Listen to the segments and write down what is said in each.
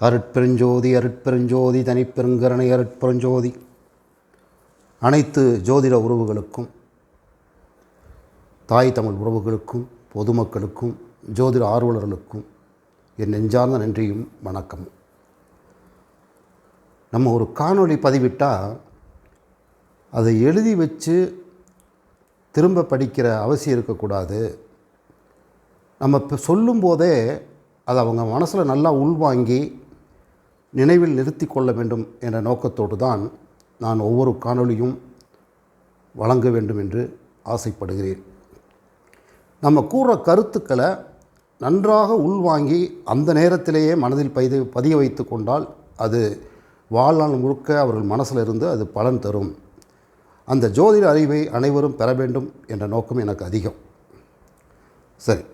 அருட்பெருஞ்சோதி அருட்பெருஞ்சோதி தனிப்பெருங்கரணை அருட்பெருஞ்சோதி. அனைத்து ஜோதிட உறவுகளுக்கும் தாய் தமிழ் உறவுகளுக்கும் பொதுமக்களுக்கும் ஜோதிட ஆர்வலர்களுக்கும் என் நெஞ்சார்ந்த நன்றியும் வணக்கமும். நம்ம ஒரு காணொளி பதிவிட்டால் அதை எழுதி வச்சு திரும்ப படிக்கிற அவசியம் இருக்கக்கூடாது. நம்ம இப்போ சொல்லும்போதே அதை அவங்க மனசில் நல்லா உள்வாங்கி நினைவில் நிறுத்தி கொள்ள வேண்டும் என்ற நோக்கத்தோடு தான் நான் ஒவ்வொரு காணொளியும் வழங்க வேண்டும் என்று ஆசைப்படுகிறேன். நம்ம கூற கருத்துக்களை நன்றாக உள்வாங்கி அந்த நேரத்திலேயே மனதில் பதி பதிய வைத்து கொண்டால் அது வாழ்நாள் முழுக்க அவர்கள் மனசில் இருந்து அது பலன் தரும். அந்த ஜோதிட அறிவை அனைவரும் பெற வேண்டும் என்ற நோக்கம் எனக்கு அதிகம். சரி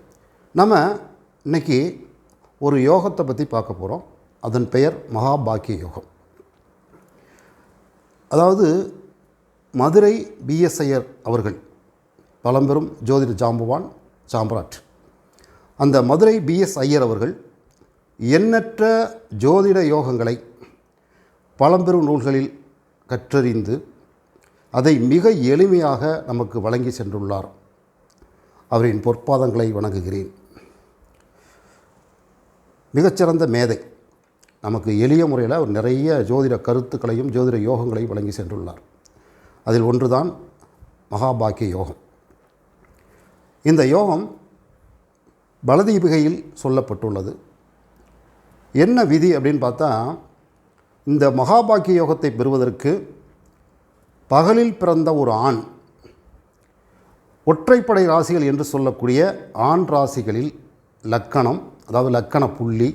நம்ம இன்னைக்கு ஒரு யோகத்தை பற்றி பார்க்க போகிறோம் அதன் பெயர் மகாபாக்கிய யோகம் அதாவது மதுரை பிஎஸ்ஐயர் அவர்கள் பழம்பெரும் ஜோதிட ஜாம்பவான் சாம்ராட். அந்த மதுரை பிஎஸ் ஐயர் அவர்கள் எண்ணற்ற ஜோதிட யோகங்களை பழம்பெரும் நூல்களில் கற்றறிந்து அதை மிக எளிமையாக நமக்கு வழங்கி சென்றுள்ளார். அவரின் பொற்பாதங்களை வணங்குகிறேன். மிகச்சிறந்த மேதை. நமக்கு எளிய முறையில் அவர் நிறைய ஜோதிட கருத்துக்களையும் ஜோதிட யோகங்களையும் வழங்கி சென்றுள்ளார். அதில் ஒன்றுதான் மகாபாக்கிய யோகம். இந்த யோகம் பலதீபிகையில் சொல்லப்பட்டுள்ளது. என்ன விதி அப்படின்னு பார்த்தா இந்த மகாபாக்கிய யோகத்தை பெறுவதற்கு பகலில் பிறந்த ஒரு ஆண் ஒற்றைப்படை ராசிகள் என்று சொல்லக்கூடிய ஆண் ராசிகளில் லக்கணம் அதாவது லக்கண புள்ளி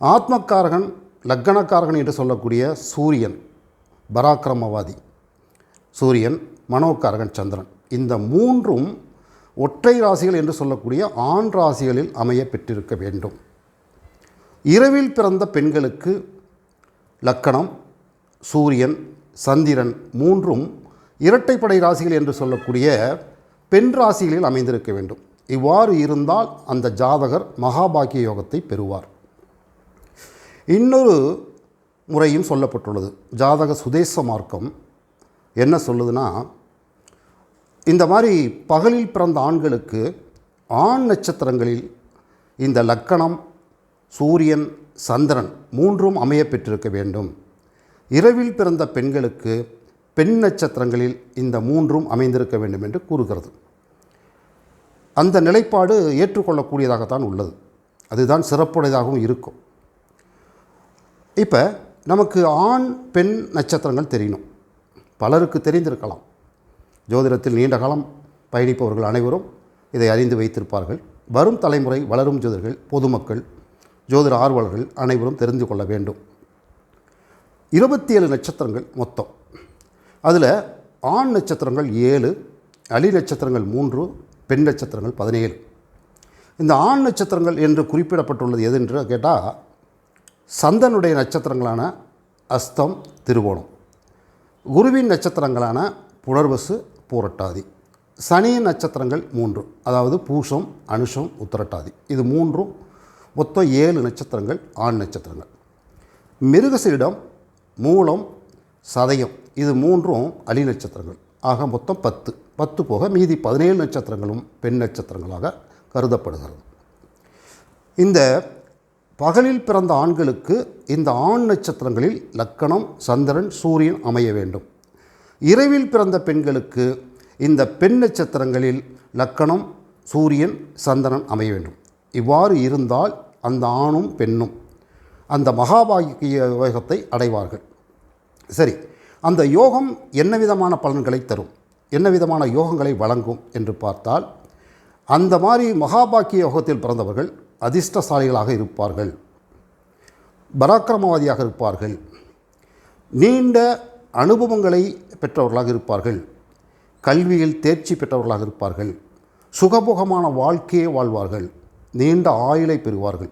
ஆத்மக்காரகன் லக்கணக்காரகன் என்று சொல்லக்கூடிய சூரியன் பராக்கிரமவாதி. சூரியன் மனோக்காரகன் சந்திரன். இந்த மூன்றும் ஒற்றை ராசிகள் என்று சொல்லக்கூடிய ஆண் ராசிகளில் அமைய பெற்றிருக்க வேண்டும். இரவில் பிறந்த பெண்களுக்கு லக்கணம் சூரியன் சந்திரன் மூன்றும் இரட்டைப்படை ராசிகள் என்று சொல்லக்கூடிய பெண் ராசிகளில் அமைந்திருக்க வேண்டும். இவ்வாறு இருந்தால் அந்த ஜாதகர் மகாபாக்கிய யோகத்தை பெறுவார். இன்னொரு முறையும் சொல்லப்பட்டுள்ளது. ஜாதக சுதேச மார்க்கம் என்ன சொல்லுதுன்னா இந்த மாதிரி பகலில் பிறந்த ஆண்களுக்கு ஆண் நட்சத்திரங்களில் இந்த லக்கணம் சூரியன் சந்திரன் மூன்றும் அமைய பெற்றிருக்க வேண்டும். இரவில் பிறந்த பெண்களுக்கு பெண் நட்சத்திரங்களில் இந்த மூன்றும் அமைந்திருக்க வேண்டும் என்று கூறுகிறது. அந்த நிலைப்பாடு ஏற்றுக்கொள்ளக்கூடியதாகத்தான் உள்ளது. அதுதான் சிறப்புடையதாகவும் இருக்கும். இப்போ நமக்கு ஆண் பெண் நட்சத்திரங்கள் தெரியணும் பலருக்கு தெரிந்திருக்கலாம். ஜோதிடத்தில் நீண்ட காலம் பயணிப்பவர்கள் அனைவரும் இதை அறிந்து வைத்திருப்பார்கள். வரும் தலைமுறை வளரும் ஜோதிடர்கள் பொதுமக்கள் ஜோதிட ஆர்வலர்கள் அனைவரும் தெரிந்து கொள்ள வேண்டும். இருபத்தி ஏழு நட்சத்திரங்கள் மொத்தம். அதில் ஆண் நட்சத்திரங்கள் ஏழு அலி நட்சத்திரங்கள் மூன்று பெண் நட்சத்திரங்கள் பதினேழு. இந்த ஆண் நட்சத்திரங்கள் என்று குறிப்பிடப்பட்டுள்ளது எது என்று கேட்டால் சந்தனுடைய நட்சத்திரங்களான அஸ்தம் திருவோணம் குருவின் நட்சத்திரங்களான புனர்வசு பூரட்டாதி. சனியின் நட்சத்திரங்கள் மூன்று அதாவது பூசம் அனுஷம் உத்தரட்டாதி. இது மூன்றும் மொத்தம் ஏழு நட்சத்திரங்கள் ஆண் நட்சத்திரங்கள். மிருகசீடம் மூலம் சதயம் இது மூன்றும் அலி நட்சத்திரங்கள். ஆக மொத்தம் பத்து. பத்து போக மீதி பதினேழு நட்சத்திரங்களும் பெண் நட்சத்திரங்களாக கருதப்படுகிறது. இந்த பகலில் பிறந்த ஆண்களுக்கு இந்த ஆண் நட்சத்திரங்களில் லக்கணம் சந்திரன் சூரியன் அமைய வேண்டும். இரவில் பிறந்த பெண்களுக்கு இந்த பெண் நட்சத்திரங்களில் லக்கணம் சூரியன் சந்திரன் அமைய வேண்டும். இவ்வாறு இருந்தால் அந்த ஆணும் பெண்ணும் அந்த மகாபாகிய யோகத்தை அடைவார்கள். சரி அந்த யோகம் என்ன விதமான பலன்களை தரும்? என்ன விதமான யோகங்களை வழங்கும் என்று பார்த்தால் அந்த மாதிரி மகாபாக்கிய யோகத்தில் பிறந்தவர்கள் அதிர்ஷ்டசாலிகளாக இருப்பார்கள். பராக்கிரமவாதியாக இருப்பார்கள். நீண்ட அனுபவங்களை பெற்றவர்களாக இருப்பார்கள். கல்வியில் தேர்ச்சி பெற்றவர்களாக இருப்பார்கள். சுகபோகமான வாழ்க்கையை வாழ்வார்கள். நீண்ட ஆயுளை பெறுவார்கள்.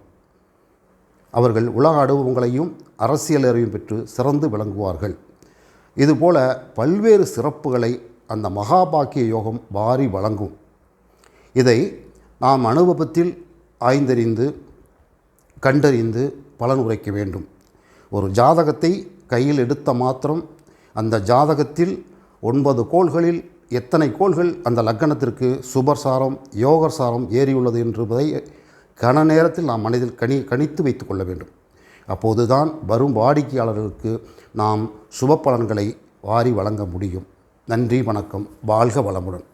அவர்கள் உலக அனுபவங்களையும் அரசியல் அறிவும் பெற்று சிறந்து விளங்குவார்கள். இதுபோல பல்வேறு சிறப்புகளை அந்த மகாபாக்கிய யோகம் வாரி வழங்கும். இதை நாம் அனுபவத்தில் ஆய்ந்தறிந்து கண்டறிந்து பலன் உரைக்க வேண்டும். ஒரு ஜாதகத்தை கையில் எடுத்த மாத்திரம் அந்த ஜாதகத்தில் ஒன்பது கோள்களில் எத்தனை கோள்கள் அந்த லக்கணத்திற்கு சுபர்சாரம் யோகர்சாரம் ஏறியுள்ளது என்பதை கன நேரத்தில் நாம் மனதில் கணி கணித்து வைத்து கொள்ள வேண்டும். அப்போதுதான் வரும் வாடிக்கையாளர்களுக்கு நாம் சுப பலன்களை வாரி வழங்க முடியும். நன்றி வணக்கம். வாழ்க வளமுடன்.